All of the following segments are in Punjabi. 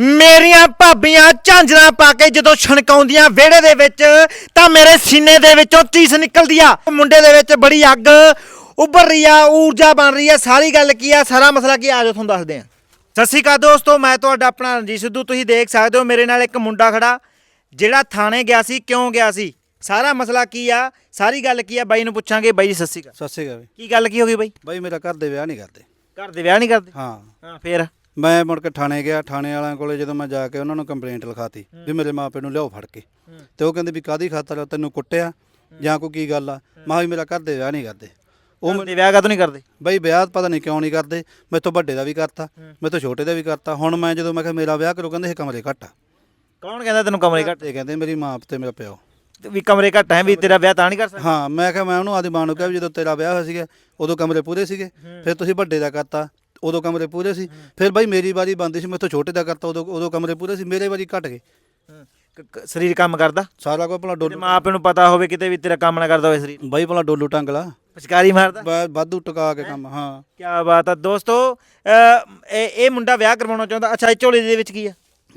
ਮੇਰੀਆਂ ਭਾਬੀਆਂ ਝਾਂਜਰਾਂ ਪਾ ਕੇ ਜਦੋਂ ਛਣਕਾਉਂਦੀਆਂ ਵਿਹੜੇ ਦੇ ਵਿੱਚ ਤਾਂ ਮੇਰੇ ਸੀਨੇ ਦੇ ਵਿੱਚੋਂ ਚੀਸ ਨਿਕਲਦੀ ਆ। ਮੁੰਡੇ ਦੇ ਵਿੱਚ ਬੜੀ ਅੱਗ ਉੱਭਰ ਰਹੀ ਆ ਊਰਜਾ ਬਣ ਰਹੀ ਆ। ਸਾਰੀ ਗੱਲ ਕੀ ਆ ਸਾਰਾ ਮਸਲਾ ਕੀ ਆ ਆਜੋ ਤੁਹਾਨੂੰ ਦੱਸਦੇ ਆ। ਸਤਿ ਸ਼੍ਰੀ ਅਕਾਲ ਦੋਸਤੋ ਮੈਂ ਤੁਹਾਡਾ ਆਪਣਾ ਰਣਜੀਤ ਸਿੱਧੂ। ਤੁਸੀਂ ਦੇਖ ਸਕਦੇ ਹੋ ਮੇਰੇ ਨਾਲ ਇੱਕ ਮੁੰਡਾ ਖੜਾ ਜਿਹੜਾ ਥਾਣੇ ਗਿਆ ਸੀ ਕਿਉਂ ਗਿਆ ਸੀ? ਸਾਰਾ ਮਸਲਾ ਕੀ ਆ ਸਾਰੀ ਗੱਲ ਕੀ ਆ? ਬਾਈ ਨੂੰ ਪੁੱਛਾਂਗੇ। ਬਾਈ ਜੀ ਸਤਿ ਸ਼੍ਰੀ ਅਕਾਲ। ਸਤਿ ਸ਼੍ਰੀ ਅਕਾਲ ਬਈ। ਕੀ ਗੱਲ ਕੀ ਹੋ ਗਈ ਬਾਈ? ਬਈ ਮੇਰਾ ਘਰ ਦੇ ਵਿਆਹ ਨਹੀਂ ਕਰਦੇ। ਘਰ ਦੇ ਵਿਆਹ ਨਹੀਂ ਕਰਦੇ? ਹਾਂ। ਹਾਂ ਫੇਰ? ਮੈਂ ਮੁੜ ਕੇ ਥਾਣੇ ਗਿਆ ਥਾਣੇ ਵਾਲਿਆਂ ਕੋਲੇ ਜਦੋਂ ਮੈਂ ਜਾ ਕੇ ਉਹਨਾਂ ਨੂੰ ਕੰਪਲੇਂਟ ਲਿਖਾਤੀ ਵੀ ਮੇਰੇ ਮਾਪੇ ਨੂੰ ਲਿਆਓ ਫੜ ਕੇ। ਤੇ ਉਹ ਕਹਿੰਦੇ ਵੀ ਕਾਦੀ ਖਾਤਰ ਤੈਨੂੰ ਕੁੱਟਿਆ ਜਾਂ ਕੋਈ ਕੀ ਗੱਲ ਆ? ਮੈਂ ਵੀ ਮੇਰਾ ਘਰ ਦੇ ਵਿਆਹ ਨਹੀਂ ਕਰਦੇ। ਉਹ ਦੇ ਵਿਆਹ ਕਦੋਂ ਨਹੀਂ ਕਰਦੇ? ਬਈ ਵਿਆਹ ਪਤਾ ਨਹੀਂ ਕਿਉਂ ਨਹੀਂ ਕਰਦੇ ਮੈਥੋਂ ਵੱਡੇ ਦਾ ਵੀ ਕਰਤਾ ਮੈਥੋਂ ਛੋਟੇ ਦਾ ਵੀ ਕਰਤਾ। ਹੁਣ ਮੈਂ ਜਦੋਂ ਮੈਂ ਕਿਹਾ ਮੇਰਾ ਵਿਆਹ ਕਰੋ ਕਹਿੰਦੇ ਇਹ ਕਮਰੇ ਘੱਟ ਆ। ਕੌਣ ਕਹਿੰਦਾ ਤੈਨੂੰ ਕਮਰੇ ਘੱਟ? ਤੇ ਕਹਿੰਦੇ ਮੇਰੀ ਮਾਂ ਤੇ ਮੇਰਾ ਪਿਓ। ਵੀ ਕਮਰੇ ਘੱਟ ਹੈ ਵੀ ਤੇਰਾ ਵਿਆਹ ਤਾਂ ਨਹੀਂ ਕਰ ਸਕਦਾ? ਹਾਂ ਮੈਂ ਕਿਹਾ ਮੈਂ ਉਹਨੂੰ ਆਦੀ ਮਾਂ ਨੂੰ ਕਿਹਾ ਵੀ ਜਦੋਂ ਤੇਰਾ ਵਿਆਹ ਹੋਇਆ ਸੀਗਾ ਉਦੋਂ ਕਮਰੇ ਪੂਰੇ ਸੀਗੇ। ਫਿਰ ਤੁਸੀਂ ਵੱਡੇ ਦਾ ਕਰਤਾ। ਉਦੋਂ ਕਮਰੇ ਪੂਰੇ ਸੀ। ਫਿਰ ਬਾਈ ਮੇਰੀ ਵਾਰੀ ਬੰਦੀ ਸੀ ਮੈਥੋਂ ਛੋਟੇ ਦਾ ਕਰਤਾ ਉਦੋਂ ਉਦੋਂ ਕਮਰੇ ਪੂਰੇ ਸੀ ਮੇਰੇ ਵਾਰੀ ਘਟ ਗਏ। ਕ- ਕ- ਸਰੀਰ ਕੰਮ ਕਰਦਾ? ਸਾਰਾ ਕੁਝ ਭਲਾ ਤੇ ਡੋਲੂ ਮਾਂ ਪਿਓ ਨੂੰ ਪਤਾ ਹੋਵੇ ਕਿਤੇ ਵੀ ਤੇਰਾ ਕੰਮ ਨਾ ਕਰਦਾ ਹੋਵੇ ਸਰੀਰ। ਬਾਈ ਭਲਾ ਡੋਲੂ ਟੰਗਲਾ। ਪਛਕਾਰੀ ਮਾਰਦਾ? ਵਾ- ਵਾਧੂ ਟਕਾ ਕੇ ਕੰਮ ਹਾਂ? ਕੀ ਬਾਤ ਆ ਦੋਸਤੋ ਇਹ ਇਹ ਮੁੰਡਾ ਵਿਆਹ ਕਰਵਾਉਣਾ ਚਾਹੁੰਦਾ। ਅੱਛਾ ਇਹ ਝੋਲੇ ਦੇ ਵਿੱਚ ਕੀ ਆ?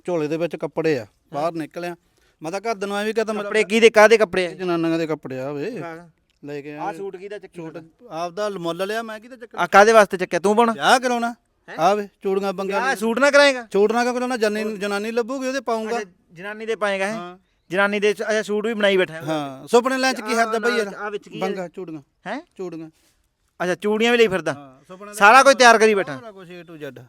ਝੋਲੇ ਦੇ ਵਿੱਚ ਕੱਪੜੇ ਆ ਬਾਹਰ ਨਿਕਲਿਆ। ਮੈਂ ਤਾਂ ਘਰ ਨੂੰ ਐ ਵੀ ਕਹਤਾ ਮੇਰਾ ਕੱਪੜੇ ਕੀ ਦੇ ਕਾਦੇ ਕੱਪੜੇ ਆ? ਜਨਾਨੀਆਂ ਦੇ ਕੱਪੜੇ ਆ ਵੇ। ਲੈ ਕੇ ਆ ਆ ਸੂਟ ਕਿਹਦਾ ਚੱਕੀ ਆਪਦਾ ਮੁੱਲ ਲਿਆ ਮੈਂ ਕਿਤੇ ਚੱਕਰ ਆ ਕਾਦੇ ਵਾਸਤੇ ਚੱਕਿਆ? ਤੂੰ ਪਾਉਣਾ ਵਿਆਹ ਕਰਾਉਣਾ। ਆ ਵੇ ਚੂੜੀਆਂ ਬੰਗਾ ਆ ਸੂਟ ਨਾ ਕਰਾਏਗਾ? ਚੂੜਨਾ ਕਾ ਕਰਾਉਣਾ ਜਨਾਨੀ ਜਨਾਨੀ ਲੱਭੂਗੀ ਉਹਦੇ ਪਾਉਂਗਾ ਜਨਾਨੀ ਦੇ ਪਾਏਗਾ ਹੈ? ਹਾਂ। ਜਨਾਨੀ ਦੇ ਅੱਛਾ ਸੂਟ ਵੀ ਬਣਾਈ ਬੈਠਾ ਹਾਂ। ਸੁਪਨੇ ਲੈਣ ਚ ਕੀ ਹੱਦ ਆ ਬਈ ਆ ਯਾਰ ਵਿੱਚ ਕੀ ਬੰਗਾ ਚੂੜੀਆਂ। ਹੈ? ਚੂੜੀਆਂ। ਅੱਛਾ ਚੂੜੀਆਂ ਵੀ ਲਈ ਫਿਰਦਾ? ਹਾਂ ਸੁਪਨੇ ਸਾਰਾ ਕੁਝ ਤਿਆਰ ਕਰੀ ਬੈਠਾ। ਸਾਰਾ ਕੁਝ ਏ ਟੂ ਜ਼ੈਡ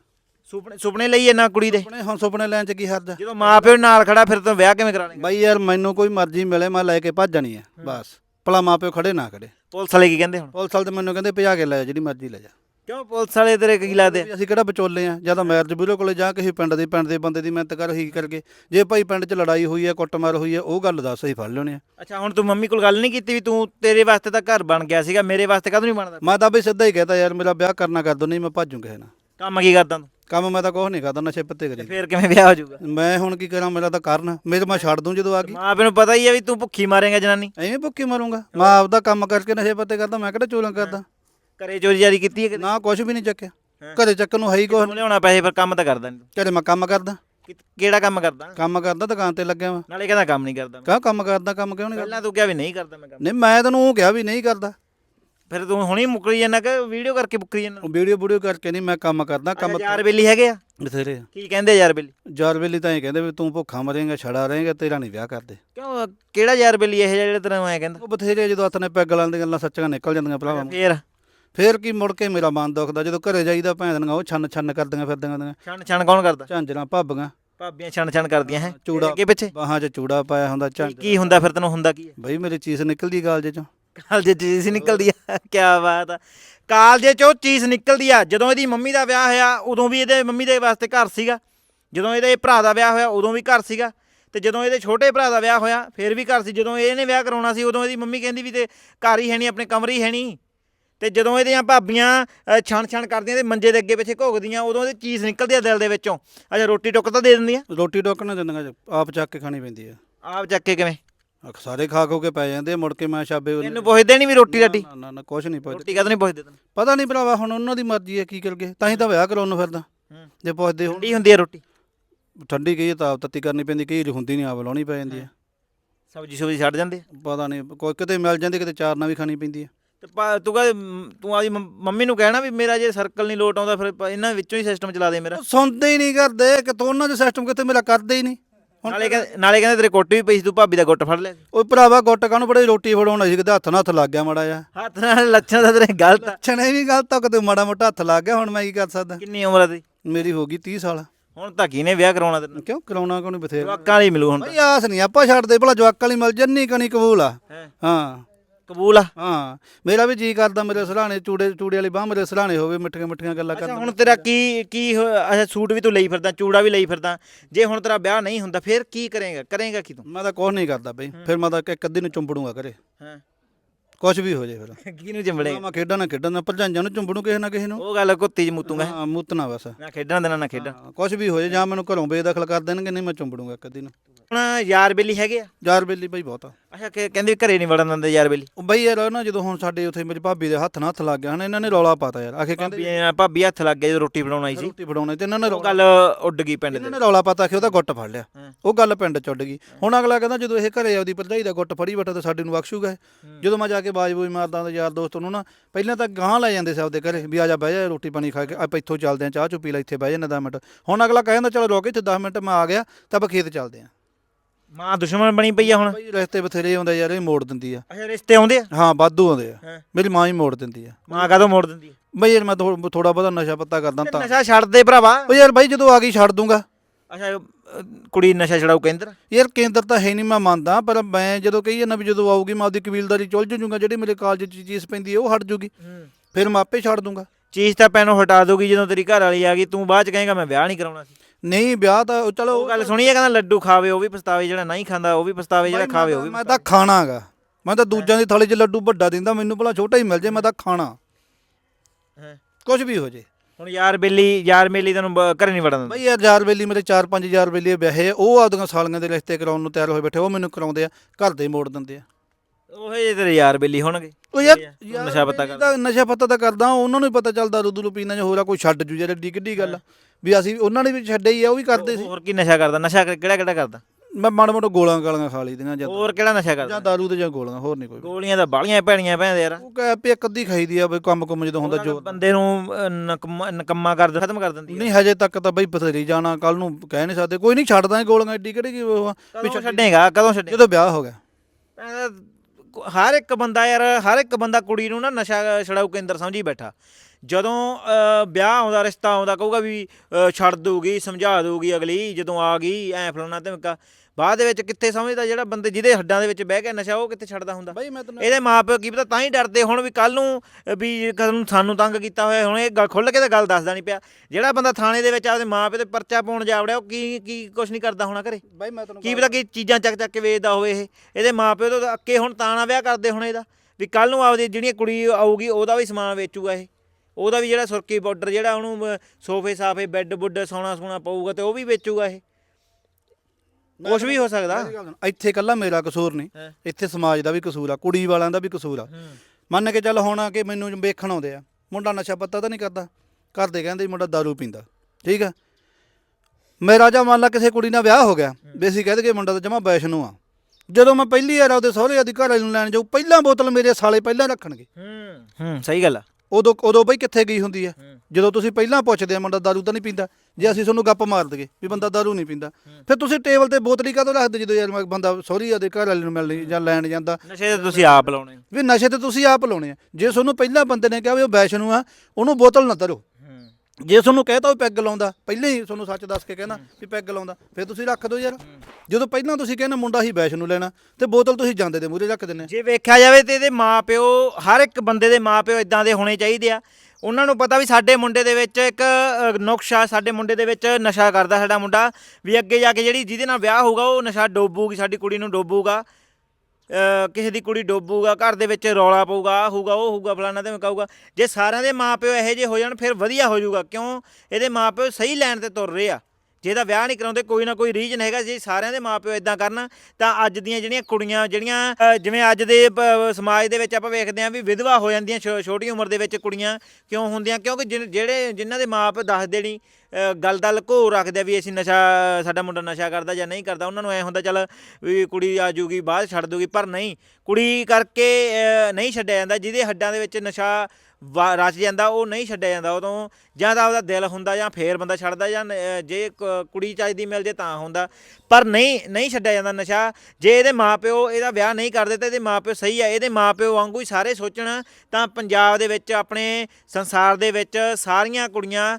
ਸੁਪਨੇ ਸੁਪਨੇ ਲਈ ਇਹਨਾਂ ਕੁੜੀ ਦੇ? ਸੁਪਨੇ ਹੁਣ ਸੁਪਨੇ ਲੈਣ ਚ ਕੀ ਹੱਦ ਆ? ਜਦੋਂ ਮਾਂ ਪਿਓ ਨਾਲ ਖੜਾ ਫਿਰ ਤੂੰ ਵਿਆਹ ਕਿਵੇਂ ਕਰਾ ਲੇਗਾ ਬਾਈ ਯਾਰ ਮੈਨੂੰ ਕੋਈ ਮਰਜ਼ੀ ਮਿਲੇ ਮੈਂ ਲੈ ਕੇ ਭੱਜ ਜਾਣੀ ਆ ਬਸ। ਭਲਾ ਮਾਪਿਓ ਖੜੇ ਨਾ ਖੜੇ। ਪੁਲਿਸ ਵਾਲੇ ਕੀ ਕਹਿੰਦੇ ਹੁਣ? ਪੁਲਿਸ ਵਾਲੇ ਤੇ ਮੈਨੂੰ ਕਹਿੰਦੇ ਭਜਾ ਕੇ ਲੈ ਜਾ ਜਿਹੜੀ ਮਰਜ਼ੀ ਲੈ ਜਾ। ਕਿਉਂ ਪੁਲਿਸ ਵਾਲੇ ਤੇਰੇ ਕੀ ਲਾਦੇ? ਵੀ ਅਸੀਂ ਕਿਹੜਾ ਵਿਚੋਲੇ ਆ ਜਾਂ ਤਾਂ ਮੈਰਿਜ ਬਿਊਰੋ ਕੋਲੇ ਜਾ ਕਿਸੇ ਪਿੰਡ ਦੇ ਪਿੰਡ ਦੇ ਬੰਦੇ ਦੀ ਮਿਹਨਤ ਕਰ ਹੀ ਕਰਕੇ ਜੇ ਭਾਈ ਪਿੰਡ 'ਚ ਲੜਾਈ ਹੋਈ ਹੈ ਕੁੱਟਮਾਰ ਹੋਈ ਹੈ ਉਹ ਗੱਲ ਦੱਸ ਅਸੀਂ ਫੜ ਲਿਓਨੇ ਆ। ਅੱਛਾ ਹੁਣ ਤੂੰ ਮੰਮੀ ਕੋਲ ਗੱਲ ਨਹੀਂ ਕੀਤੀ ਵੀ ਤੂੰ ਤੇਰੇ ਵਾਸਤੇ ਤਾਂ ਘਰ ਬਣ ਗਿਆ ਸੀਗਾ ਮੇਰੇ ਵਾਸਤੇ ਕਦੋਂ ਨਹੀਂ ਬਣਦਾ? ਮੈਂ ਤਾਂ ਬਈ ਸਿੱਧਾ ਹੀ ਕਹਤਾ ਯਾਰ ਮੇਰਾ ਵਿਆਹ ਕਰਨਾ ਕਰ ਦੋ ਨਹੀਂ ਮੈਂ ਭੱਜੂ ਕਿਸੇ ਨਾਲ। ਕੰਮ ਕੀ ਕਰਦਾ ਤੂੰ? ਕੰਮ ਮੈਂ ਤਾਂ ਕੁਛ ਨਹੀਂ ਕਰਦਾ ਨਸ਼ੇ ਪੱਤੇ ਕਰੀ। ਫੇਰ ਕਿਵੇਂ ਵਿਆਹ ਹੋ ਜਾਊਗਾ? ਮੈਂ ਹੁਣ ਕੀ ਕਰਾਂ ਮੇਰਾ ਤਾਂ ਕਰਨ ਮੇਰੇ ਮੈਂ ਛੱਡ ਦੂੰ ਜਦੋਂ ਆ ਗਈ। ਮਾਂ ਪਿਓ ਨੂੰ ਪਤਾ ਹੀ ਆ ਵੀ ਤੂੰ ਭੁੱਖੀ ਮਾਰੇਗਾ ਜਨਾਨੀ। ਐਵੇਂ ਭੁੱਖੀ ਮਾਰੂੰਗਾ। ਮੈਂ ਆਪਦਾ ਕੰਮ ਕਰਕੇ ਨਸ਼ੇ ਪੱਤੇ ਕਰਦਾ ਮੈਂ ਕਿਹੜਾ ਚੋਲਾਂ ਕਰਦਾ। ਘਰੇ ਚੋਰੀ ਜਾਰੀ ਕੀਤੀ ਹੈ ਕਿਤੇ ਨਾ ਕੁਛ ਵੀ ਨਹੀਂ ਚੱਕਿਆ। ਘਰੇ ਚੱਕਣ ਨੂੰ ਹੈ ਹੀ ਕੁਛ ਤੂੰ ਲਿਆਉਣਾ ਪੈਸੇ ਪਰ ਕੰਮ ਤਾਂ ਕਰਦਾ ਨਹੀਂ ਘਰੇ ਮੈਂ ਕੰਮ ਕਰਦਾ। ਕਿ- ਕਿਹੜਾ ਕੰਮ ਕਰਦਾ? ਕੰਮ ਕਰਦਾ ਦੁਕਾਨ ਤੇ ਲੱਗਿਆ ਵਾਂ। ਨਾਲੇ ਕਹਿੰਦਾ ਕੰਮ ਨਹੀਂ ਕਰਦਾ ਮੈਂ। ਕਾ ਕੰਮ ਕਰਦਾ ਕੰਮ ਕਿਉਂ ਨਹੀਂ ਕਰਦਾ? ਪਹਿਲਾਂ ਤੂੰ ਕਿਹਾ ਵੀ ਨਹੀਂ ਕਰਦਾ ਮੈਂ ਕੰਮ। ਨਹੀਂ ਮੈਂ ਤੈਨੂੰ ਉਹ ਕਿਹਾ ਵੀ ਨਹੀਂ ਕਰਦਾ। ਫਿਰ ਤੂੰ ਹੁਣੀ ਮੁੱਕਰੀ ਜਾਂਦਾ ਕਿ ਵੀਡੀਓ ਕਰਕੇ ਮੁੱਕਰੀ ਜਾਂਦਾ? ਉਹ ਵੀਡੀਓ ਵੀਡੀਓ ਕਰਕੇ ਨਹੀਂ ਮੈਂ ਕੰਮ ਕਰਦਾ ਕੰਮ ਯਾਰ ਬੇਲੀ ਹੈਗੇ ਆ? ਬਥੇਰੇ ਆ। ਕੀ ਕਹਿੰਦੇ ਯਾਰ ਬੇਲੀ? ਯਾਰ ਵੇਲੀ ਤਾਂ ਇਹ ਕਹਿੰਦੇ ਵੀ ਤੂੰ ਭੁੱਖਾ ਮਰੇਂਗਾ ਛੜਾ ਰਹੇਂਗਾ ਤੇਰਾ ਨਹੀਂ ਵਿਆਹ ਕਰਦੇ। ਕਿਉਂ ਕਿਹੜਾ ਯਾਰ ਬੇਲੀ ਇਹ ਜਿਹੜਾ ਤੈਨੂੰ ਐ ਕਹਿੰਦਾ? ਉਹ ਬਥੇਰੇ ਜਦੋਂ ਹੱਥ ਨੇ ਪੈਗ ਲਾਉਣ ਦੀਆਂ ਗੱਲਾਂ ਸੱਚੀਆਂ ਨਿਕਲ ਜਾਂਦੀਆਂ ਭਰਾਵਾ ਫੇਰ? ਫੇਰ ਕੀ ਮੁੜ ਕੇ ਮੇਰਾ ਮਨ ਦੁਖਦਾ ਜਦੋਂ ਘਰੇ ਜਾਈਦਾ ਭੈਣ ਦੀਆਂ ਉਹ ਛੰਨ ਛੰਨ ਕਰਦੀਆਂ ਫਿਰਦੀਆਂ ਦੀਆਂ ਛਣ ਛਣ ਕੌਣ ਕਰਦਾ? ਝਾਂਜਰਾਂ ਭਾਬੀਆਂ। ਭਾਬੀਆਂ ਛਣ ਛਣ ਕਰਦੀਆਂ ਹੈ? ਚੂੜਾ। ਅੱਗੇ ਪਿੱਛੇ? ਬਾਹਾਂ 'ਚ ਚੂੜਾ ਪਾਇਆ ਹੁੰਦਾ ਝਾਂਜ ਕੀ ਹੁੰਦਾ ਫਿਰ ਤੈਨੂੰ ਹੁੰਦਾ ਕੀ ਹੈ? ਬਈ ਮੇਰੀ ਚੀਜ਼ ਨਿਕਲਦੀ ਗਾਲਜੇ ਚੋਂ। ਕਾਲਜੇ ਚੀਜ਼ ਨਿਕਲਦੀ ਆ ਕੀ ਬਾਤ ਆ। ਕਾਲਜੇ ਚੋਂ ਚੀਜ਼ ਨਿਕਲਦੀ ਆ ਜਦੋਂ ਇਹਦੀ ਮੰਮੀ ਦਾ ਵਿਆਹ ਹੋਇਆ ਉਦੋਂ ਵੀ ਇਹਦੇ ਮੰਮੀ ਦੇ ਵਾਸਤੇ ਘਰ ਸੀਗਾ। ਜਦੋਂ ਇਹਦੇ ਭਰਾ ਦਾ ਵਿਆਹ ਹੋਇਆ ਉਦੋਂ ਵੀ ਘਰ ਸੀਗਾ। ਤੇ ਜਦੋਂ ਇਹਦੇ ਛੋਟੇ ਭਰਾ ਦਾ ਵਿਆਹ ਹੋਇਆ ਫਿਰ ਵੀ ਘਰ ਸੀ। ਜਦੋਂ ਇਹਨੇ ਵਿਆਹ ਕਰਾਉਣਾ ਸੀ ਉਦੋਂ ਇਹਦੀ ਮੰਮੀ ਕਹਿੰਦੀ ਵੀ ਤੇ ਘਰ ਹੀ ਹੈ ਨਹੀਂ ਆਪਣੇ ਕਮਰੇ ਹੀ ਹੈ ਨਹੀਂ ਤੇ ਜਦੋਂ ਇਹਦੀਆਂ ਭਾਬੀਆਂ ਅ, ਛਣ ਛਣ ਕਰਦੀਆਂ ਤੇ ਮੰਜੇ ਦੇ ਅੱਗੇ ਪਿੱਛੇ ਘੁੱਗਦੀਆਂ ਉਦੋਂ ਇਹਦੀ ਚੀਜ਼ ਨਿਕਲਦੀ ਆ ਦਿਲ ਦੇ ਵਿੱਚੋਂ। ਅੱਛਾ ਰੋਟੀ ਟੁੱਕ ਤਾਂ ਦੇ ਦਿੰਦੀ ਆ? ਰੋਟੀ ਟੋਕ ਨਾ ਦਿੰਦੀਆਂ ਆਪ ਚੱਕ ਕੇ ਖਾਣੀ ਪੈਂਦੀ ਆ। ਆਪ ਚੱਕ ਕੇ ਕਿਵੇਂ? ਅਖ ਸਾਰੇ ਖਾ ਖੋ ਕੇ ਪੈ ਜਾਂਦੇ ਆ, ਮੁੜ ਕੇ ਮੈਂ ਛਾਬੇ ਤੈਨੂੰ ਪੁੱਛਦੇ ਨਹੀਂ ਵੀ ਰੋਟੀ ਰਾਟੀ? ਨਾ ਨਾ ਨਾ ਕੁਛ ਨਹੀਂ ਪੁੱਛਦੇ। ਰੋਟੀ ਕਦੋਂ ਨਹੀਂ ਪੁੱਛਦੇ ਤੈਨੂੰ? ਪਤਾ ਨਹੀਂ ਭਰਾਵਾ ਹੁਣ ਉਹਨਾਂ ਦੀ ਮਰਜ਼ੀ ਹੈ ਕੀ ਕਰਗੇ ਤਾਂ ਹੀ ਤਾਂ ਵਿਆਹ ਕਰਾਉਣ ਨੂੰ ਫਿਰਦਾ। ਹੂੰ। ਜੇ ਪੁੱਛਦੇ ਹੁਣ ਠੰਡੀ ਹੁੰਦੀ ਆ ਰੋਟੀ? ਠੰਡੀ ਕਹੀ ਤਾਂ ਆਪ ਤੱਤੀ ਕਰਨੀ ਪੈਂਦੀ ਕਈ ਹੁੰਦੀ ਨਹੀਂ ਆਪ ਲਾਉਣੀ ਪੈ ਜਾਂਦੀ ਹੈ। ਸਬਜੀ ਸੁਬਜੀ ਛੱਡ ਜਾਂਦੇ? ਆ ਪਤਾ ਨਹੀਂ ਕੋਈ ਕਿਤੇ ਮਿਲ ਜਾਂਦੀ ਕਿਤੇ ਚਾਰ ਨਾਲ ਵੀ ਖਾਣੀ ਪੈਂਦੀ ਹੈ। ਤੇ ਪਾ- ਤੂੰ ਕਹ ਤੂੰ ਆਦੀ ਮੰਮੀ ਨੂੰ ਕਹਿਣਾ ਵੀ ਮੇਰਾ ਜੇ ਸਰਕਲ ਨਹੀਂ ਲੋਟ ਆਉਂਦਾ ਫਿਰ ਪ- ਇਹਨਾਂ ਵਿੱਚੋਂ ਹੀ ਸਿਸਟਮ ਚਲਾ ਦੇ ਮੇਰਾ। ਉਹ ਸੁਣਦੇ ਹੀ ਨਹੀਂ ਕਰਦੇ ਕਿ ਤੂੰ ਉਹਨਾਂ ਦੇ ਸਿਸਟਮ ਕਿਤੇ ਮੇਰਾ ਕਰਦੇ ਹੀ ਨਹੀਂ ਨਾਲੇ ਕਹਿੰਦੇ ਨਾਲੇ ਕਹਿੰਦੇ ਤੇਰੇ ਕੋਟੀ ਵੀ ਪਈ ਸੀ ਤੂੰ ਭਾਬੀ ਦਾ ਗੁੱਟ ਫੜ ਲਿਆ ਸੀ। ਉਹ ਭਰਾਵਾ ਗੁੱਟ ਕਾਹਨੂੰ ਬੜੇ ਰੋਟੀ ਫੜਾਉਣਾ ਸੀ ਕਿਤੇ ਹੱਥ ਨਾਲ ਹੱਥ ਲੱਗ ਗਿਆ ਮਾੜਾ ਜਿਹਾ। ਹੱਥ ਨਾਲ ਲੱਛਣ ਦਾ ਤੇਰੇ ਗਲਤ ਆ। ਛਣੇ ਵੀ ਗਲਤ ਆ ਕਿਤੇ ਮਾੜਾ ਮੋਟਾ ਹੱਥ ਲੱਗ ਗਿਆ ਹੁਣ ਮੈਂ ਕੀ ਕਰ ਸਕਦਾ? ਕਿੰਨੀ ਉਮਰ ਆ ਤੇਰੀ? ਮੇਰੀ ਹੋ ਗਈ 30 ਸਾਲ। ਹੁਣ ਤਾਂ ਕਿਹਨੇ ਵਿਆਹ ਕਰਾਉਣਾ ਤੈਨੂੰ? ਕਿਉਂ ਕਰਾਉਣਾ ਕਿਉਂ ਨਹੀਂ ਬਥੇਰਾ? ਜਵਾਕਾਂ ਵਾਲੀ ਮਿਲੂ ਹੁਣ ਤਾਂ। ਬਈ ਆਸ ਨਹੀਂ ਆਪਾਂ ਛੱਡਦੇ ਭਲਾ ਜਵਾਕਾਂ ਵਾਲੀ ਮਿਲ ਜੰਨੀ ਕਣੀ ਕਬੂਲ ਆ। ਹੈਂ। ਹਾਂ। ਕਬੂਲ ਆ। ਹਾਂ ਮੇਰਾ ਵੀ ਜੀ ਕਰਦਾ ਮੇਰੇ ਸਰਾਣੇ ਚੂੜੇ ਚੂੜੇ ਵਾਲੀ ਬਾਹ ਮੇਰੇ ਸਰਾਣੇ ਹੋਵੇ ਮਿੱਠੀਆਂ ਮਿੱਠੀਆਂ ਗੱਲਾਂ ਅੱਛਾ ਕਰਨ ਹੁਣ ਤੇਰਾ ਕੀ ਕੀ ਹੋ- ਅੱਛਾ ਸੂਟ ਵੀ ਤੂੰ ਲਈ ਫਿਰਦਾ ਚੂੜਾ ਵੀ ਲਈ ਫਿਰਦਾ। ਜੇ ਹੁਣ ਤੇਰਾ ਵਿਆਹ ਨਹੀਂ ਹੁੰਦਾ ਫਿਰ ਕੀ ਕਰੇਗਾ? ਕਰੇਗਾ ਕੀ ਤੂੰ? ਮੈਂ ਤਾਂ ਕੁਛ ਨਹੀਂ ਕਰਦਾ ਬਈ। ਫਿਰ ਮੈਂ ਤਾਂ ਇੱਕ ਅੱਧੀ ਨੂੰ ਚੁੰਬੜੂਗਾ ਘਰੇ। ਹਾਂ। ਕੁਛ ਵੀ ਹੋ ਜੇ ਫਿਰ। ਕਿਹਨੂੰ ਚੰਬੜੇਗਾ ਮੈਂ ਖੇਡਾਂ ਨਾ ਖੇਡਾਂ ਨਾ ਭਰਜਾਈਆਂ ਨੂੰ ਚੁੰਬੜੂ ਕਿਸੇ ਨਾ ਕਿਸੇ ਨੂੰ। ਉਹ ਗੱਲ ਕੁੱਤੀ ਚ ਮੂਤੂਗਾ। ਹਾਂ ਮੂਤਨਾ ਬਸ। ਨਾ ਖੇਡਣ ਦੇਣਾ ਨਾ ਖੇਡਣ ਹਾਂ, ਕੁਛ ਵੀ ਹੋ ਜੇ ਜਾਂ ਮੈਨੂੰ ਘਰੋਂ ਬੇਦਖਲ ਕਰ ਦੇਣਗੇ ਨਹੀਂ ਮੈਂ ਚੁੰਬੜੂਗਾ ਇੱਕ ਅੱਧੀ ਨੂੰ। ਹੁਣ ਯਾਰ ਬੇਲੀ ਹੈਗੇ ਆ? ਯਾਰ ਬੇਲੀ ਬਈ ਬਹੁਤ ਆ। ਅੱਛਾ ਕਿ ਕਹਿੰਦੇ ਘਰੇ ਨਹੀਂ ਵੜਨ ਦਿੰਦੇ ਯਾਰ ਬੇਲੀ। ਉਹ ਬਈ ਯਾਰ ਨਾ ਜਦੋਂ ਹੁਣ ਸਾਡੇ ਉੱਥੇ ਮੇਰੀ ਭਾਬੀ ਦੇ ਹੱਥ ਨਾਲ ਹੱਥ ਲੱਗ ਗਿਆ ਹਨ ਇਹਨਾਂ ਨੇ ਰੌਲਾ ਪਾਤਾ ਯਾਰ। ਆਖੇ ਕਹਿੰਦੇ ਭਾਬੀ ਭਾਬੀ ਹੱਥ ਲੱਗ ਗਿਆ ਜਦੋਂ ਰੋਟੀ ਬਣਾਉਣ ਆਈ ਸੀ। ਰੋਟੀ ਫੜਾਉਣੇ ਤੇ ਇਹਨਾਂ ਨੇ ਉਹ ਰੌਲਾ ਗੱਲ ਉੱਡ ਗਈ ਪਿੰਡ ਇਹਨਾਂ ਦੇ ਨੇ ਰੌਲਾ ਪਾਤਾ ਕਿ ਉਹਦਾ ਗੁੱਟ ਫੜ ਲਿਆ। ਹਾਂ। ਉਹ ਗੱਲ ਪਿੰਡ ਚ ਉੱਡ ਗਈ। ਹੁਣ ਅਗਲਾ ਕਹਿੰਦਾ ਜਦੋਂ ਇਹ ਘਰੇ ਆਉਦੀ ਭਰਜਾਈ ਦਾ ਗੁੱਟ ਫੜੀ ਬੈਠਾ ਤਾਂ ਸਾਡੇ ਨੂੰ ਬਖਸ਼ੂਗਾ ਇਹ। ਜਦੋਂ ਮੈਂ ਜਾ ਕੇ ਬਾਜ ਬੂਜ ਮਾਰਦਾ ਤਾਂ ਯਾਰ ਦੋਸਤ ਨੂੰ ਨਾ ਪਹਿਲਾਂ ਤਾਂ ਗਾਂ ਲੈ ਜਾਂਦੇ ਸੀ ਆਪਦੇ ਘਰੇ ਵੀ ਆ ਜਾ ਬਹਿ ਜਾ ਰੋਟੀ ਪਾਣੀ ਖਾ ਕੇ ਆਪਾਂ ਇੱਥੋਂ ਚੱਲਦੇ ਆਂ ਚਾਹ ਚੁ ਪੀ ਲੈ ਇੱਥੇ ਬਹਿ ਜਾਂਦੇ 10 ਮਿੰਟ। ਹੁਣ ਅਗਲਾ ਕਹਿੰਦਾ ਚਲੋ ਰੁਕ ਇੱਥੇ 10 ਮਿੰਟ ਮੈਂ ਆ ਗਿਆ ਤਾਂ ਆਪਾਂ ਖੇਤ ਚੱਲਦੇ ਆਂ ਮਾਂ ਦੁਸ਼ਮਣ ਬਣੀ ਪਈ ਆ ਹੁਣ। ਬਈ ਰਸਤੇ ਬਥੇਰੇ ਆਉਂਦੇ ਯਾਰ ਇਹ ਮੋੜ ਦਿੰਦੀ ਆ। ਅੱਛਾ ਰਿਸ਼ਤੇ ਆਉਂਦੇ ਆ? ਹਾਂ ਵਾਧੂ ਆਉਂਦੇ ਆ। ਹਾਂ। ਮੇਰੀ ਮਾਂ ਹੀ ਮੋੜ ਦਿੰਦੀ ਆ। ਮਾਂ ਕਦੋਂ ਮੋੜ ਦਿੰਦੀ ਆ? ਬਈ ਯਾਰ ਮੈਂ ਥੋੜਾ ਬਹੁਤਾ ਨਸ਼ਾ ਪੱਤਾ ਕਰਦਾ ਤਾਂ ਨਸ਼ਾ ਛੱਡ ਦੇ ਭਰਾਵਾ। ਉਹ ਯਾਰ ਬਾਈ ਜਦੋਂ ਆ ਗਈ ਛੱਡ ਦੂੰਗਾ। ਅੱਛਾ ਅਹ, ਕੁੜੀ ਨਸ਼ਾ ਛਡਾਊ ਕੇਂਦਰ? ਯਾਰ ਕੇਂਦਰ ਤਾਂ ਹੈ ਨਹੀਂ ਮੈਂ ਮੰਨਦਾ ਪਰ ਮੈਂ ਜਦੋਂ ਕਹੀ ਜਾਂਦਾ ਵੀ ਜਦੋਂ ਆਊਗੀ ਮੈਂ ਆਪਦੀ ਕਬੀਲਦਾਰੀ ਚੁੱਲ ਜੂੰਗਾ ਜਿਹੜੀ ਮੇਰੇ ਕਾਲਜ 'ਚ ਚੀਜ਼ ਪੈਂਦੀ ਹੈ ਉਹ ਹਟ ਜੂਗੀ। ਫਿਰ ਮੈਂ ਆਪੇ ਛੱਡ ਦੂੰਗਾ। ਚੀਜ਼ ਤਾਂ ਪੈਨੋਂ ਹਟਾ ਦੋਗੀ ਜਦੋਂ ਤੇਰੀ ਘਰ ਵਾਲੀ ਆ ਗਈ ਤੂੰ ਬਾਅਦ ਚ ਕਹੇਗਾ ਮੈਂ ਵਿਆਹ ਨਹੀਂ ਕਰਾਉਣਾ ਸੀ। ਨਹੀਂ ਵਿਆਹ ਤਾਂ ਚਲੋ ਉਹ ਗੱਲ ਸੁਣੀ ਹੈ ਕਹਿੰਦਾ ਲੱਡੂ ਖਾਵੇ ਉਹ ਵੀ ਪਛਤਾਵੇ ਜਿਹੜਾ ਨਹੀਂ ਖਾਂਦਾ ਉਹ ਵੀ ਪਛਤਾਵੇ ਜਿਹੜਾ ਖਾਵੇ ਉਹ ਵੀ ਮੈਂ ਤਾਂ ਖਾਣਾਗਾ। ਮੈਂ ਤਾਂ ਦੂਜਿਆਂ ਦੀ ਥਾਲੀ 'ਚ ਲੱਡੂ ਵੱਡਾ ਦਿੰਦਾ ਮੈਨੂੰ ਭਲਾ ਛੋਟਾ ਹੀ ਮਿਲ ਜੇ ਮੈਂ ਤਾਂ ਖਾਣਾ। ਹਾਂ। ਕੁਝ ਵੀ ਹੋ ਜੇ। ਹੁਣ ਯਾਰ ਬੇਲੀ ਯਾਰ ਮੇਲੀ ਤੈਨੂੰ ਘਰੇ ਨਹੀਂ ਵੜਨ ਬਈ ਯਾਰ ਯਾਰ ਬੇਲੀ ਮੇਰੇ 4-5 ਹਜ਼ਾਰ ਬੇਲੀ ਵਿਆਹੇ ਉਹ ਆਪਦੀਆਂ ਸਾਲੀਆਂ ਦੇ ਰਿਸ਼ਤੇ ਕਰਾਉਣ ਨੂੰ ਤਿਆਰ ਹੋਏ ਬੈਠੇ ਉਹ ਮੈਨੂੰ ਕਰਾਉਂਦੇ ਆ ਘਰ ਦੇ ਮੋੜ ਦਿੰਦੇ ਆ। ਉਹ ਜੇ ਤੇਰੇ ਯਾਰ ਬੇਲੀ ਹੋਣਗੇ। ਉਹ ਯਾਰ ਯਾਰ ਨਸ਼ਾ ਪੱਤਾ ਤਾਂ ਨਸ਼ਾ ਪੱਤਾ ਤਾਂ ਕਰਦਾ ਉਹਨਾਂ ਨੂੰ ਹੀ ਪਤਾ ਚੱਲਦਾ ਰੁਦੂ ਰੂ ਪੀਣਾ ਜਾਂ ਹੋਰ ਕੋਈ ਛੱਡ ਜੂ ਯਾਰ ਏਡੀ ਕਿੱਡੀ ਗੱਲ। ਵੀ ਅਸੀਂ ਉਹਨਾਂ ਨੇ ਵੀ ਛੱਡੇ ਹੀ ਆ ਉਹ ਵੀ ਕਰਦੇ ਸੀ। ਹੋਰ ਕੀ ਨਸ਼ਾ ਕਰਦਾ? ਨਸ਼ਾ ਕਿਹੜਾ ਕਿਹੜਾ ਕਰਦਾ? ਮੈਂ ਮਾੜਾ ਮੋਟਾ ਗੋਲਾਂ ਗਾਲਾਂ ਖਾ ਲਈ ਦੀਆਂ ਜਾਂ ਹੋਰ ਕਿਹੜਾ ਨਸ਼ਾ ਕਰਦਾ? ਜਾਂ ਦਾਰੂ ਤੇ ਜਾਂ ਗੋਲੀਆਂ ਹੋਰ ਨਹੀਂ ਕੋਈ। ਗੋਲੀਆਂ ਤਾਂ ਬਾਲੀਆਂ ਭੈਣੀਆਂ ਭੈਣਦੇ ਯਾਰ। ਉਹ ਕਹੇ ਵੀ ਇੱਕ ਅੱਧੀ ਖਾਈਦੀ ਆ ਬਈ ਕੰਮ ਕੁਮ ਜਦੋਂ ਹੁੰਦਾ ਜੋ ਬੰਦੇ ਨੂੰ ਨਕਮਾ ਕਰ ਖਤਮ ਕਰ ਦਿੰਦੀ ਨਹੀਂ ਹਜੇ ਤੱਕ ਤਾਂ ਬਈ ਬਥੇਰੀ ਜਾਣਾ ਕੱਲ ਨੂੰ ਕਹਿ ਨਹੀਂ ਸਕਦੇ। ਕੋਈ ਨਹੀਂ ਛੱਡਦਾ ਗੋਲੀਆਂ ਏਡੀ ਕਿਹੜੀ ਕਦੋਂ ਛੱਡੇਗਾ? ਕਦੋਂ ਛੱਡੇਗਾ? ਜਦੋਂ ਵਿਆਹ ਹੋ ਗਿਆ। ਹਰ ਇੱਕ ਬੰਦਾ ਯਾਰ ਹਰ ਇੱਕ ਬੰਦਾ ਕੁੜੀ ਨੂੰ ਨਾ ਨਸ਼ਾ ਛਡਾਊ ਕੇਂਦਰ ਸਮਝੀ ਬੈਠਾ। ਜਦੋਂ ਵਿਆਹ ਆਉਂਦਾ ਰਿਸ਼ਤਾ ਆਉਂਦਾ ਕਹੂਗਾ ਵੀ ਛੱਡ ਦੂਗੀ ਸਮਝਾ ਦੂਗੀ ਅਗਲੀ ਜਦੋਂ ਆ ਗਈ ਐ ਫਲਾਣਾ ਧਮਕਾ। ਬਾਅਦ ਦੇ ਵਿੱਚ ਕਿੱਥੇ ਸਮਝਦਾ ਜਿਹੜਾ ਬੰਦੇ ਜਿਹਦੇ ਹੱਡਾਂ ਦੇ ਵਿੱਚ ਬਹਿ ਕੇ ਨਸ਼ਾ ਉਹ ਕਿੱਥੇ ਛੱਡਦਾ ਹੁੰਦਾ? ਇਹਦੇ ਮਾਪਿਓ ਕੀ ਪਤਾ ਤਾਂ ਹੀ ਡਰਦੇ ਹੁਣ ਵੀ ਕੱਲ ਨੂੰ ਵੀ ਕਦ ਨੂੰ ਸਾਨੂੰ ਤੰਗ ਕੀਤਾ ਹੋਇਆ ਹੁਣ ਇਹ ਗੱਲ ਖੁੱਲ ਕੇ ਤਾਂ ਗੱਲ ਦੱਸਦਾ ਨਹੀਂ ਪਿਆ। ਜਿਹੜਾ ਬੰਦਾ ਥਾਣੇ ਦੇ ਵਿੱਚ ਆਪਦੇ ਮਾਪਿਓ ਤੇ ਪਰਚਾ ਪਾਉਣ ਜਾ ਵੜਿਆ ਉਹ ਕੀ ਕੀ ਕੁਛ ਨਹੀਂ ਕਰਦਾ ਹੋਣਾ ਘਰੇ? ਬਈ ਮੈਂ ਤੈਨੂੰ ਕੀ ਪਤਾ ਕੀ ਚੀਜ਼ਾਂ ਚੱਕ ਚੱਕ ਕੇ ਵੇਚਦਾ ਹੋਵੇ ਇਹ। ਇਹਦੇ ਮਾਪਿਓ ਤੋਂ ਤਾਂ ਅੱਕੇ ਹੁਣ ਤਾਣਾ ਵਿਆਹ ਕਰਦੇ ਹੁਣ ਇਹਦਾ ਵੀ ਕੱਲ ਨੂੰ ਆਪਦੀ ਜਿਹੜੀ ਕੁੜੀ ਆਊਗੀ ਉਹਦਾ ਵੀ ਸਮਾਨ ਵੇਚੂਗਾ ਇਹ। ਉਹਦਾ ਵੀ ਜਿਹੜਾ ਸੁਰਕੀ ਬਾਰਡਰ ਜਿਹੜਾ ਉਹਨੂੰ ਸੋਫੇ ਸਾਫੇ ਬੈੱਡ ਬੁੱਡ ਸੋਨਾ ਸੋਨਾ ਪਊਗਾ ਤੇ ਉਹ ਵੀ ਵੇਚੂਗਾ ਇਹ। ਕੁਝ ਵੀ ਹੋ ਸਕਦਾ। ਇੱਥੇ ਕੱਲਾ ਮੇਰਾ ਕਸੂਰ ਨਹੀਂ। ਇੱਥੇ ਸਮਾਜ ਦਾ ਵੀ ਕਸੂਰ ਆ ਕੁੜੀ ਵਾਲਿਆਂ ਦਾ ਵੀ ਕਸੂਰ ਆ। ਮੰਨ ਕੇ ਚੱਲ ਹੁਣ ਕਿ ਮੈਨੂੰ ਵੇਖਣ ਆਉਂਦੇ ਆ ਮੁੰਡਾ ਨਸ਼ਾ ਪੱਤਾ ਤਾਂ ਨਹੀਂ ਕਰਦਾ ਘਰ ਦੇ ਕਹਿੰਦੇ ਮੁੰਡਾ ਦਾਰੂ ਪੀਂਦਾ ਠੀਕ ਆ? ਮੇਰਾ ਜਾਂ ਮੰਨ ਲਾ ਕਿਸੇ ਕੁੜੀ ਨਾਲ ਵਿਆਹ ਹੋ ਗਿਆ ਵੀ ਅਸੀਂ ਕਹਦੇ ਕਿ ਮੁੰਡਾ ਤਾਂ ਜਮਾ ਵੈਸ਼ਨੂ ਆ। ਜਦੋਂ ਮੈਂ ਪਹਿਲੀ ਵਾਰ ਉਹਦੇ ਸਹੁਰੇ ਘਰ ਵਾਲੀ ਨੂੰ ਲੈਣ ਜਾਊ ਪਹਿਲਾਂ ਬੋਤਲ ਮੇਰੇ ਸਾਲੇ ਪਹਿਲਾਂ ਰੱਖਣਗੇ। ਹੂੰ। ਹੂੰ ਸਹੀ ਗੱਲ ਆ। ਉਦੋਂ ਉਦੋਂ ਬਈ ਕਿੱਥੇ ਗਈ ਹੁੰਦੀ ਹੂੰ। ਜਦੋਂ ਤੁਸੀਂ ਪਹਿਲਾਂ ਪੁੱਛਦੇ ਆ ਮੁੰਡਾ ਦਾਰੂ ਤਾਂ ਨਹੀਂ ਪੀਂਦਾ। ਜੇ ਅਸੀਂ ਤੁਹਾਨੂੰ ਗੱਪ ਮਾਰ ਦਈਏ ਵੀ ਬੰਦਾ ਦਾਰੂ ਨਹੀਂ ਪੀਂਦਾ। ਫਿਰ ਤੁਸੀਂ ਟੇਬਲ ਤੇ ਬੋਤਲ ਹੀ ਕਾਹਤੋਂ ਰੱਖਦੇ ਜਦੋਂ ਯਾਰ ਬੰਦਾ ਸਹੁਰੀ ਆਦੇ ਘਰ ਵਾਲੇ ਨੂੰ ਮਿਲਣੀ ਜਾਂ ਲੈਣ ਜਾਂਦਾ? ਨਸ਼ੇ ਤੇ ਤੁਸੀਂ ਆਪ ਲਾਉਣੇ। ਵੀ ਨਸ਼ੇ ਤੇ ਤੁਸੀਂ ਆਪ ਲਾਉਣੇ ਆ। ਜੇ ਤੁਹਾਨੂੰ ਪਹਿਲਾਂ ਬੰਦੇ ਨੇ ਕਿਹਾ ਵੀ ਉਹ ਵੈਸ਼ਨੂ ਆ ਉਹਨੂੰ ਬੋਤਲ ਨਾ ਧਰੋ। ਜੇ ਤੁਹਾਨੂੰ ਕਹਿਤਾ ਉਹ ਪੈਗ ਲਾਉਂਦਾ ਪਹਿਲਾਂ ਹੀ ਤੁਹਾਨੂੰ ਸੱਚ ਦੱਸ ਕੇ ਕਹਿੰਦਾ ਵੀ ਪੈਗ ਲਾਉਂਦਾ ਫਿਰ ਤੁਸੀਂ ਰੱਖ ਦਿਓ ਯਾਰ। ਜਦੋਂ ਪਹਿਲਾਂ ਤੁਸੀਂ ਕਹਿੰਦੇ ਮੁੰਡਾ ਹੀ ਵੈਸ਼ਨੂ ਲੈਣਾ ਤੇ ਬੋਤਲ ਤੁਸੀਂ ਜਾਂਦੇ ਦੇ ਮੂਹਰੇ ਰੱਖ ਦਿੰਦੇ। ਜੇ ਵੇਖਿਆ ਜਾਵੇ ਤੇ ਇਹਦੇ ਮਾਪਿਓ ਹਰ ਇੱਕ ਬੰਦੇ ਦੇ ਮਾਪਿਓ ਇਦਾਂ ਦੇ ਹੋਣੇ ਚਾਹੀਦੇ ਆ। ਉਹਨਾਂ ਨੂੰ ਪਤਾ ਵੀ ਸਾਡੇ ਮੁੰਡੇ ਦੇ ਵਿੱਚ ਇੱਕ ਅ, ਨੁਕਸ ਆ ਸਾਡੇ ਮੁੰਡੇ ਦੇ ਵਿੱਚ ਨਸ਼ਾ ਕਰਦਾ ਸਾਡਾ ਮੁੰਡਾ। ਵੀ ਅੱਗੇ ਜਾ ਕੇ ਜਿਹੜੀ ਜਿਹਦੇ ਨਾਲ ਵਿਆਹ ਹੋਊਗਾ ਉਹ ਨਸ਼ਾ ਡੋਬੂਗੀ ਸਾਡੀ ਕੁੜੀ ਨੂੰ ਡੋਬੂਗਾ। ਕਿਸੇ ਦੀ ਕੁੜੀ ਡੋਬੂਗਾ, ਘਰ ਦੇ ਵਿੱਚ ਰੌਲਾ ਪਊਗਾ, ਆਹ ਹੋਊਗਾ, ਉਹ ਹੋਊਗਾ, ਫਲਾਣਾ ਤੇ ਮਕਾਊਗਾ ਜੇ ਸਾਰਿਆਂ ਦੇ ਮਾਪਿਓ ਇਹੋ ਜਿਹੇ ਹੋ ਜਾਣ, ਫਿਰ ਵਧੀਆ ਹੋ ਜਾਊਗਾ। ਕਿਉਂ? ਇਹਦੇ ਮਾਪਿਓ ਸਹੀ ਲਾਈਨ ਤੇ ਤੁਰ ਰਹੇ ਆ। ਜੇ ਇਹਦਾ ਵਿਆਹ ਨਹੀਂ ਕਰਾਉਂਦੇ, ਕੋਈ ਨਾ ਕੋਈ ਰੀਜਨ ਹੈਗਾ ਜੇ, ਸਾਰਿਆਂ ਦੇ ਮਾਪਿਓ ਇਦਾਂ ਕਰਨ, ਤਾਂ ਅੱਜ ਦੀਆਂ ਜਿਹੜੀਆਂ ਕੁੜੀਆਂ, ਜਿਹੜੀਆਂ ਜਿਵੇਂ ਅੱਜ ਦੇ ਪ- ਸਮਾਜ ਦੇ ਵਿੱਚ ਆਪਾਂ ਵੇਖਦੇ ਆਂ ਵੀ ਵਿਧਵਾ ਹੋ ਜਾਂਦੀਆਂ ਛੋ- ਛੋਟੀ ਉਮਰ ਦੇ ਵਿੱਚ ਕੁੜੀਆਂ ਕਿਉਂ ਹੁੰਦੀਆਂ, ਕਿਉਂਕਿ ਜਿਨ- ਜਿਹੜੇ, ਜਿਨ੍ਹਾਂ ਦੇ ਮਾਪੇ ਦੱਸਦੇ ਨਹੀਂ ਗੱਲ ਦਾ ਲਕੋ ਰੱਖਦੇ ਆ ਵੀ ਅਸੀਂ ਨਸ਼ਾ, ਸਾਡਾ ਮੁੰਡਾ ਨਸ਼ਾ ਕਰਦਾ ਜਾਂ ਨਹੀਂ ਕਰਦਾ, ਉਹਨਾਂ ਨੂੰ ਐ ਹੁੰਦਾ ਚੱਲ ਵੀ ਕੁੜੀ ਆ ਜੂਗੀ, ਬਾਅਦ ਛੱਡ ਦੂਗੀ, ਪਰ ਨਹੀਂ, ਕੁੜੀ ਕਰਕੇ ਨਹੀਂ ਛੱਡਿਆ ਜਾਂਦਾ, ਜਿਹਦੇ ਹੱਡਾਂ ਦੇ ਵਿੱਚ ਨਸ਼ਾ ਰਚ ਜਾਂਦਾ, ਉਹ ਨਹੀਂ ਛੱਡਿਆ ਜਾਂਦਾ, ਉਦੋਂ ਜਾਂ ਤਾਂ ਉਹਦਾ ਦਿਲ ਹੁੰਦਾ ਜਾਂ ਫੇਰ ਬੰਦਾ ਛੱਡਦਾ ਜਾਂ ਜੇ ਕ- ਕੁੜੀ ਚਾਹੀਦੀ ਮਿਲ ਜੇ ਤਾਂ ਹੁੰਦਾ। ਪਰ ਨਹੀਂ ਨਹੀਂ ਛੱਡਿਆ ਜਾਂਦਾ ਨਸ਼ਾ। ਜੇ ਇਹਦੇ ਮਾਪਿਓ ਇਹਦਾ ਵਿਆਹ ਨਹੀਂ ਕਰਦੇ ਤਾਂ ਇਹਦੇ ਮਾਪਿਓ ਸਹੀ ਆ, ਇਹਦੇ ਮਾਪਿਓ ਵਾਂਗੂ ਹੀ ਸਾਰੇ ਸੋਚਣ, ਤਾਂ ਪੰਜਾਬ ਦੇ ਵਿੱਚ ਆਪਣੇ ਸੰਸਾਰ ਦੇ ਵਿੱਚ ਸਾਰੀਆਂ ਕੁੜੀਆਂ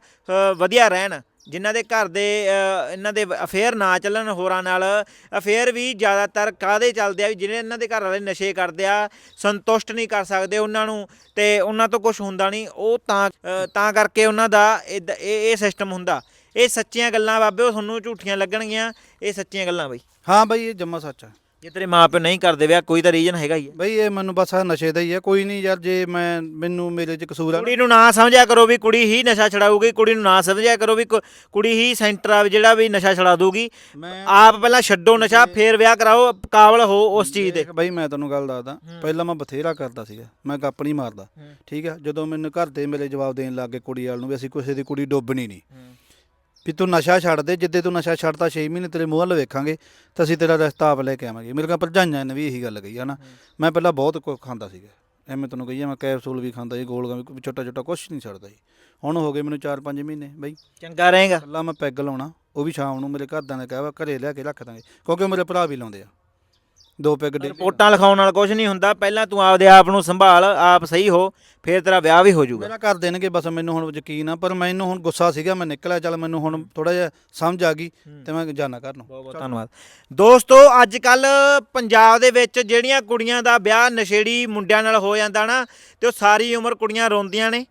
ਵਧੀਆ ਰਹਿਣ। ਜਿਨ੍ਹਾਂ ਦੇ ਘਰ ਦੇ ਇਹਨਾਂ ਦੇ ਅਫੇਅਰ ਨਾ ਚੱਲਣ ਹੋਰਾਂ ਨਾਲ ਅਫੇਅਰ ਵੀ ਜ਼ਿਆਦਾਤਰ ਕਾਦੇ ਚੱਲਦੇ ਆ? ਵੀ ਜਿਹੜੇ ਇਹਨਾਂ ਦੇ ਘਰ ਵਾਲੇ ਨਸ਼ੇ ਕਰਦੇ ਆ, ਸੰਤੁਸ਼ਟ ਨਹੀਂ ਕਰ ਸਕਦੇ ਉਹਨਾਂ ਨੂੰ, ਤੇ ਉਹਨਾਂ ਤੋਂ ਕੁਝ ਹੁੰਦਾ ਨਹੀਂ। ਉਹ ਤਾਂ ਤਾਂ ਕਰਕੇ ਉਹਨਾਂ ਦਾ ਏਦਾਂ- ਇਹ ਇਹ ਸਿਸਟਮ ਹੁੰਦਾ। ਇਹ ਸੱਚੀਆਂ ਗੱਲਾਂ ਬਾਬੇ ਉਹ ਤੁਹਾਨੂੰ ਝੂਠੀਆਂ ਲੱਗਣਗੀਆਂ। ਇਹ ਸੱਚੀਆਂ ਗੱਲਾਂ ਬਈ। ਹਾਂ ਬਈ, ਇਹ ਜੰਮਾ ਸੱਚ ਆ। ਜੇ ਤੇਰੇ ਮਾਪੇ ਨਹੀਂ ਕਰਦੇ ਵਿਆਹ ਕੋਈ ਤਾਂ ਰੀਜਨ ਹੈਗਾ ਹੀ ਹੈ। ਬਈ ਇਹ ਮੈਨੂੰ ਬਸ ਆ ਨਸ਼ੇ ਦਾ ਹੀ ਆ ਕੋਈ ਨਹੀਂ ਯਾਰ ਜੇ ਮੈਂ ਮੈਨੂੰ ਮੇਰੇ 'ਚ ਕਸੂਰ ਆ ਕੁੜੀ ਨੂੰ ਨਾ ਸਮਝਿਆ ਕਰੋ ਵੀ ਕੁੜੀ ਹੀ ਨਸ਼ਾ ਛਡਾਊਗੀ ਕੁੜੀ ਨੂੰ ਨਾ ਸਮਝਿਆ ਕਰੋ ਵੀ ਕੁ- ਕੁੜੀ ਹੀ ਸੈਂਟਰ ਆ ਜਿਹੜਾ ਵੀ ਨਸ਼ਾ ਛਡਾ ਦੂਗੀ। ਮੈਂ ਆਪ ਪਹਿਲਾਂ ਛੱਡੋ ਨਸ਼ਾ ਫੇਰ ਵਿਆਹ ਕਰਾਓ ਕਾਬਲ ਹੋ ਉਸ ਚੀਜ਼ ਦੇ। ਦੇਖ ਬਈ ਮੈਂ ਤੈਨੂੰ ਗੱਲ ਦੱਸਦਾ ਪਹਿਲਾਂ ਮੈਂ ਬਥੇਰਾ ਕਰਦਾ ਸੀਗਾ ਮੈਂ ਗੱਪ ਨਹੀਂ ਮਾਰਦਾ ਠੀਕ ਆ? ਜਦੋਂ ਮੈਨੂੰ ਘਰ ਦੇ ਮੇਰੇ ਜਵਾਬ ਦੇਣ ਲੱਗ ਗਏ ਕੁੜੀ ਵਾਲ ਨੂੰ ਵੀ ਅਸੀਂ ਕਿਸੇ ਦੀ ਕੁੜੀ ਡੋਬਣੀ ਨਹੀਂ। ਵੀ ਤੂੰ ਨਸ਼ਾ ਛੱਡ ਦੇ ਜਿੱਦੇ ਤੂੰ ਨਸ਼ਾ ਛੱਡਤਾ 6 ਮਹੀਨੇ ਤੇਰੇ ਮੂੰਹ ਵੱਲ ਵੇਖਾਂਗੇ ਤਾਂ ਅਸੀਂ ਤੇਰਾ ਰਸਤਾ ਆਪ ਲੈ ਕੇ ਆਵਾਂਗੇ। ਮੇਰੇ ਕੋਲ ਭਰਜਾਈਆਂ ਨੇ ਵੀ ਇਹੀ ਗੱਲ ਕਹੀ ਆ ਨਾ ਮੈਂ ਪਹਿਲਾਂ ਬਹੁਤ ਕੁਝ ਖਾਂਦਾ ਸੀਗਾ ਐਵੇਂ ਤੈਨੂੰ ਕਹੀਏ ਮੈਂ ਕੈਪਸੂਲ ਵੀ ਖਾਂਦਾ ਸੀ ਗੋਲਗਾਂ ਵੀ ਛੋਟਾ ਛੋਟਾ ਕੁਛ ਨਹੀਂ ਛੱਡਦਾ ਸੀ। ਹੁਣ ਹੋ ਗਏ ਮੈਨੂੰ 4-5 ਮਹੀਨੇ ਬਈ। ਚੰਗਾ ਰਹੇਗਾ। ਕੱਲਾ ਮੈਂ ਪੈਗ ਲਾਉਣਾ ਉਹ ਵੀ ਸ਼ਾਮ ਨੂੰ ਮੇਰੇ ਘਰਦਿਆਂ ਨੇ ਕਿਹਾ ਵਾ ਘਰੇ ਲਿਆ ਕੇ ਰੱਖ ਦਾਂਗੇ ਕਿਉਂਕਿ ਮੇਰੇ ਭਰਾ ਵੀ ਲਾਉਂਦੇ ਆ। ਦੋ ਪੈਗ ਡੇ ਰਿਪੋਰਟਾਂ ਲਿਖਾਉਣ ਨਾਲ ਕੁਝ ਨਹੀਂ ਹੁੰਦਾ। ਪਹਿਲਾਂ ਤੂੰ ਆਪਦੇ ਆਪ ਨੂੰ ਸੰਭਾਲ ਆਪ ਸਹੀ ਹੋ ਫੇਰ ਤੇਰਾ ਵਿਆਹ ਵੀ ਹੋ ਜਾਊਗਾ। ਮੇਰਾ ਕਰ ਦੇਣਗੇ ਬਸ ਮੈਨੂੰ ਹੁਣ ਯਕੀਨ ਆ ਪਰ ਮੈਨੂੰ ਹੁਣ ਗੁੱਸਾ ਸੀਗਾ ਮੈਂ ਨਿਕਲਿਆ ਚੱਲ ਮੈਨੂੰ ਹੁਣ ਥੋੜਾ ਜਿਹਾ ਸਮਝ ਆ ਗਈ ਤੇ ਮੈਂ ਜਾਣਾ ਕਰਨ ਬਹੁਤ ਬਹੁਤ ਧੰਨਵਾਦ। ਦੋਸਤੋ ਅੱਜ ਕੱਲ ਪੰਜਾਬ ਦੇ ਵਿੱਚ ਜਿਹੜੀਆਂ ਕੁੜੀਆਂ ਦਾ ਵਿਆਹ ਨਸ਼ੇੜੀ ਮੁੰਡਿਆਂ ਨਾਲ ਹੋ ਜਾਂਦਾ ਨਾ ਤੇ ਉਹ ਸਾਰੀ ਉਮਰ ਕੁੜੀਆਂ ਰੋਂਦੀਆਂ ਨੇ।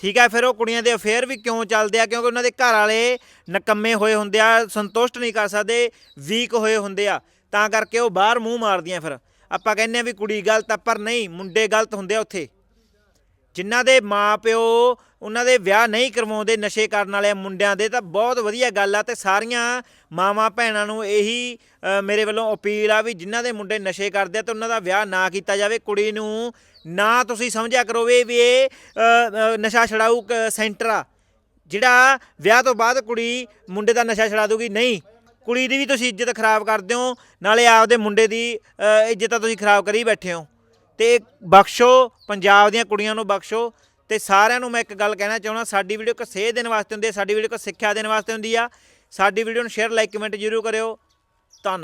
ਠੀਕ ਹੈ ਫਿਰ ਉਹ ਕੁੜੀਆਂ ਦੇ ਅਫੇਅਰ ਵੀ ਕਿਉਂ ਚੱਲਦੇ ਆ? ਕਿਉਂਕਿ ਉਹਨਾਂ ਦੇ ਘਰ ਵਾਲੇ ਨਕੰਮੇ ਹੋਏ ਹੁੰਦੇ ਆ ਸੰਤੁਸ਼ਟ ਨਹੀਂ ਕਰ ਸਕਦੇ ਵੀਕ ਹੋਏ ਹੁੰਦੇ ਆ। ਤਾਂ ਕਰਕੇ ਉਹ ਬਾਹਰ ਮੂੰਹ ਮਾਰਦੀਆਂ ਫਿਰ। ਆਪਾਂ ਕਹਿੰਦੇ ਆ ਵੀ ਕੁੜੀ ਗਲਤ ਆ, ਪਰ ਨਹੀਂ, ਮੁੰਡੇ ਗਲਤ ਹੁੰਦੇ ਆ ਉੱਥੇ। ਜਿਨ੍ਹਾਂ ਦੇ ਮਾਪਿਓ ਉਹਨਾਂ ਦੇ ਵਿਆਹ ਨਹੀਂ ਕਰਵਾਉਂਦੇ ਨਸ਼ੇ ਕਰਨ ਵਾਲੇ ਮੁੰਡਿਆਂ ਦੇ, ਤਾਂ ਬਹੁਤ ਵਧੀਆ ਗੱਲ ਆ ਤੇ ਸਾਰੀਆਂ ਮਾਵਾਂ ਭੈਣਾਂ ਨੂੰ ਇਹੀ ਮੇਰੇ ਵੱਲੋਂ ਅਪੀਲ ਆ ਵੀ ਜਿਨ੍ਹਾਂ ਦੇ ਮੁੰਡੇ ਨਸ਼ੇ ਕਰਦੇ ਆ ਤੇ ਉਹਨਾਂ ਦਾ ਵਿਆਹ ਨਾ ਕੀਤਾ ਜਾਵੇ, ਕੁੜੀ ਨੂੰ ਨਾ ਤੁਸੀਂ ਸਮਝਿਆ ਕਰੋ ਵੀ ਇਹ ਨਸ਼ਾ ਛਡਾਊ ਕ- ਸੈਂਟਰ ਆ। ਜਿਹੜਾ ਵਿਆਹ ਤੋਂ ਬਾਅਦ ਕੁੜੀ ਮੁੰਡੇ ਦਾ ਨਸ਼ਾ ਛਡਾ ਦੂਗੀ ਨਹੀਂ। ਕੁੜੀ ਦੀ ਵੀ ਤੁਸੀਂ ਇੱਜ਼ਤ ਖਰਾਬ ਕਰਦੇ ਹੋ ਨਾਲੇ ਆਪਦੇ ਮੁੰਡੇ ਦੀ ਅ, ਇੱਜ਼ਤ ਤਾਂ ਤੁਸੀਂ ਖਰਾਬ ਕਰੀ ਬੈਠੇ ਹੋ। ਤੇ ਬਖਸ਼ੋ ਪੰਜਾਬ ਦੀਆਂ ਕੁੜੀਆਂ ਨੂੰ ਬਖਸ਼ੋ। ਤੇ ਸਾਰਿਆਂ ਨੂੰ ਮੈਂ ਇੱਕ ਗੱਲ ਕਹਿਣਾ ਚਾਹੁੰਦਾ ਸਾਡੀ ਵੀਡੀਓ ਇੱਕ ਸੇਧ ਦੇਣ ਵਾਸਤੇ ਹੁੰਦੀ ਹੈ ਸਾਡੀ ਵੀਡੀਓ ਇੱਕ ਸਿੱਖਿਆ ਦੇਣ ਵਾਸਤੇ ਹੁੰਦੀ ਆ। ਸਾਡੀ ਵੀਡੀਓ ਨੂੰ ਸ਼ੇਅਰ ਲਾਈਕ ਕਮੈਂਟ ਜ਼ਰੂਰ ਕਰਿਓ। ਧੰਨਵਾਦ।